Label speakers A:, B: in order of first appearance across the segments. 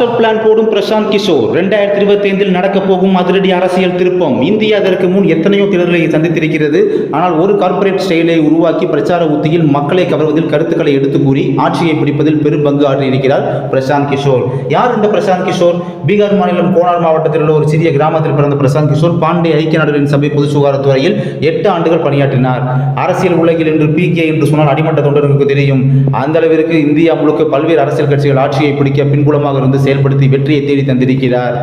A: Master plan போடும் பிரசாந்த் கிஷோர். ரெண்டாயிரத்தி இருபத்தி ஐந்தில் நடக்க போகும் அதிரடி அரசியல் திருப்பம். இந்தியா அதற்கு முன் எத்தனையோ தேர்தலை சந்தித்திருக்கிறது. ஆனால் ஒரு கார்ப்பரேட் ஸ்டைலை உருவாக்கி பிரச்சார உத்தியில் மக்களை கவர்வதில் கருத்துக்களை எடுத்து கூறி ஆட்சியை பிடிப்பதில் பெரும் பங்கு ஆற்றியிருக்கிறார் பிரசாந்த் கிஷோர். யார் இந்த பிரசாந்த் கிஷோர்? பீகார் மாநிலம் கோனார் மாவட்டத்தில் உள்ள ஒரு சிறிய கிராமத்தில் பிறந்த பிரசாந்த் கிஷோர் பாண்டே ஐக்கிய நாடுகளின் சபை பொது சுகாதாரத்துறையில் எட்டு ஆண்டுகள் பணியாற்றினார். அரசியல் உலகில் இன்று பிகே என்று சொன்னால் அடிமட்ட தொண்டர்களுக்கு தெரியும். அந்த அளவிற்கு இந்தியா முழுக்க பல்வேறு அரசியல் கட்சிகள் ஆட்சியை பிடிக்க பின்புலமாக இருந்து செயல்படுத்தி வெற்றியை தேடி தந்திருக்கிறார்.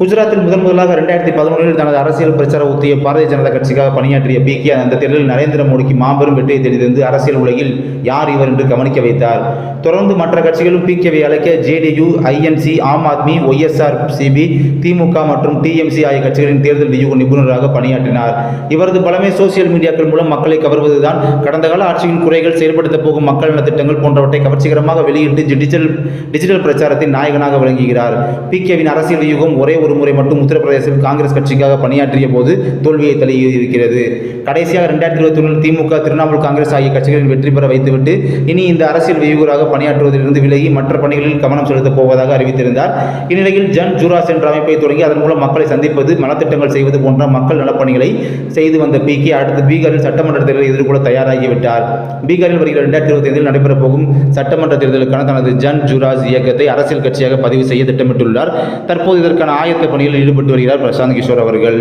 A: குஜராத்தில் முதன் முதலாக ரெண்டாயிரத்தி பதினொன்றில் தனது அரசியல் பிரச்சார உத்திய பாரதிய ஜனதா கட்சிக்காக பணியாற்றிய பிகே அந்த தேர்தலில் நரேந்திர மோடிக்கு மாபெரும் வெற்றியை தேடி அரசியல் உலகில் யார் இவர் என்று கவனிக்க வைத்தார். தொடர்ந்து மற்ற கட்சிகளும் பிகேவை அழைக்க JDU INC Aam Aadmi YSR CP திமுக மற்றும் டிஎம்சி ஆகிய கட்சிகளின் தேர்தல் வியூக நிபுணராக பணியாற்றினார். இவரது பலமே சோசியல் மீடியாக்கள் மூலம் மக்களை கவர்வதுதான். கடந்த கால ஆட்சியின் குறைகள் செயல்படுத்த போகும் மக்கள் நல திட்டங்கள் போன்றவற்றை கவர்ச்சிகரமாக வெளியிட்டு டிஜிட்டல் டிஜிட்டல் பிரச்சாரத்தின் நாயகனாக விளங்குகிறார். பிகேவின் அரசியல் வியூகம் ஒரே ஒரு ஒரு முறை மட்டும் உத்தரப்பிரதேசத்தில் காங்கிரஸ் கட்சிக்காக பணியாற்றிய போது தோல்வியை தழுவியிருக்கிறது. கடைசியாக ரெண்டாயிரத்தி இருபத்தி ஒன்றில் திமுக திரிணாமுல் காங்கிரஸ் ஆகிய கட்சிகளின் வெற்றி பெற வைத்துவிட்டு இனி இந்த அரசியல் வியூகராக பணியாற்றுவதிலிருந்து விலகி மற்ற பணிகளில் கவனம் செலுத்தப் போவதாக அறிவித்திருந்தார். இந்நிலையில் ஜன் ஜூராஸ் என்ற அமைப்பை தொடங்கி அதன் மூலம் மக்களை சந்திப்பது நலத்திட்டங்கள் செய்வது போன்ற மக்கள் நலப்பணிகளை செய்து வந்த பி கே அடுத்து பீகாரில் சட்டமன்ற தேர்தலை எதிர்கொள்ள தயாராகிவிட்டார். பீகாரில் வருகிற ரெண்டாயிரத்தி இருபத்தி ஐந்தில் நடைபெறப் போகும் சட்டமன்ற தேர்தலுக்கான தனது ஜன் ஜூராஸ் இயக்கத்தை அரசியல் கட்சியாக பதிவு செய்ய திட்டமிட்டுள்ளார். தற்போது இதற்கான ஆயத்த ஆயத்த பணியில் ஈடுபட்டு வருகிறார் பிரசாந்த் கிஷோர் அவர்கள்.